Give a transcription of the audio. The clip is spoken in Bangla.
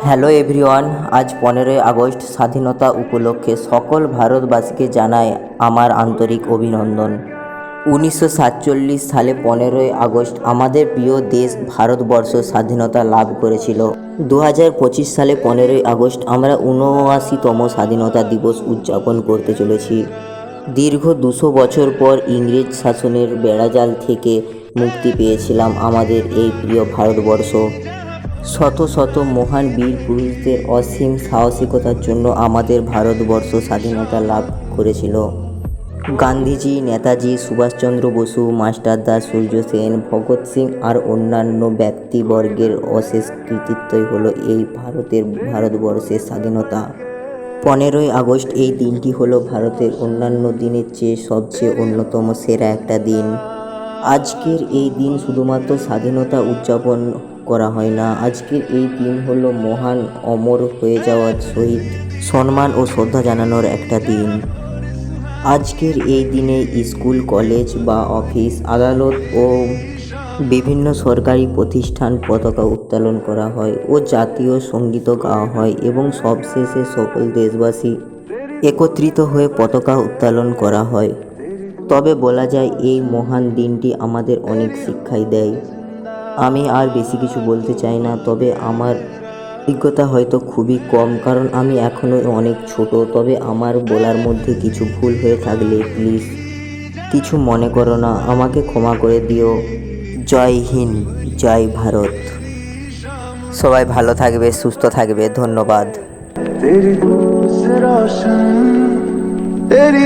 হ্যালো এভরিওয়ান, আজ পনেরোই আগস্ট, স্বাধীনতা উপলক্ষে সকল ভারতবাসীকে জানাই আমার আন্তরিক অভিনন্দন। উনিশশো সাতচল্লিশ সালে পনেরোই আগস্ট আমাদের প্রিয় দেশ ভারতবর্ষ স্বাধীনতা লাভ করেছিল। দু হাজার পঁচিশ সালে পনেরোই আগস্ট আমরা উনআশিতম স্বাধীনতা দিবস উদযাপন করতে চলেছি। দীর্ঘ দুশো বছর পর ইংরেজ শাসনের বেড়াজাল থেকে মুক্তি পেয়েছিলাম আমাদের এই প্রিয় ভারতবর্ষ। শত শত মহান বীর পুরুষদের অসীম সাহসিকতার জন্য আমাদের ভারতবর্ষ স্বাধীনতা লাভ করেছিল। গান্ধীজি, নেতাজি, সুভাষচন্দ্র বসু মাস্টারদা সূর্য সেন, ভগৎ সিং আর অন্যান্য ব্যক্তিবর্গের অশেষ কৃতিত্বই হলো এই ভারতের ভারতবর্ষের স্বাধীনতা। পনেরোই আগস্ট এই দিনটি হলো ভারতের অন্যান্য দিনের চেয়ে সবচেয়ে অন্যতম সেরা একটা দিন। আজকের এই দিন শুধুমাত্র স্বাধীনতা উদযাপন করা হয় না। আজকের এই দিন হলো মহান অমর হয়ে যাওয়ার শহীদ সম্মান ও শ্রদ্ধা জানানোর একটা দিন। আজকের এই দিনে স্কুল, কলেজ বা অফিস, আদালত ও বিভিন্ন সরকারি প্রতিষ্ঠান পতাকা উত্তোলন করা হয় ও জাতীয় সংগীত গাওয়া হয় এবং সবশেষে সকল দেশবাসী একত্রিত হয়ে পতাকা উত্তোলন করা হয়। তবে বলা যায় এই মহান দিনটি আমাদের অনেক শিক্ষাই দেয়। আমি আর বেশি কিছু বলতে চাই না, তবে আমার অভিজ্ঞতা হয়তো খুবই কম, কারণ আমি এখনও অনেক ছোট। তবে আমার বলার মধ্যে কিছু ভুল হয়ে থাকলে প্লিজ কিছু মনে করো না, আমাকে ক্ষমা করে দিও। জয় হিন্দ, জয় ভারত। সবাই ভালো থাকবে, সুস্থ থাকবে, ধন্যবাদ। तेरी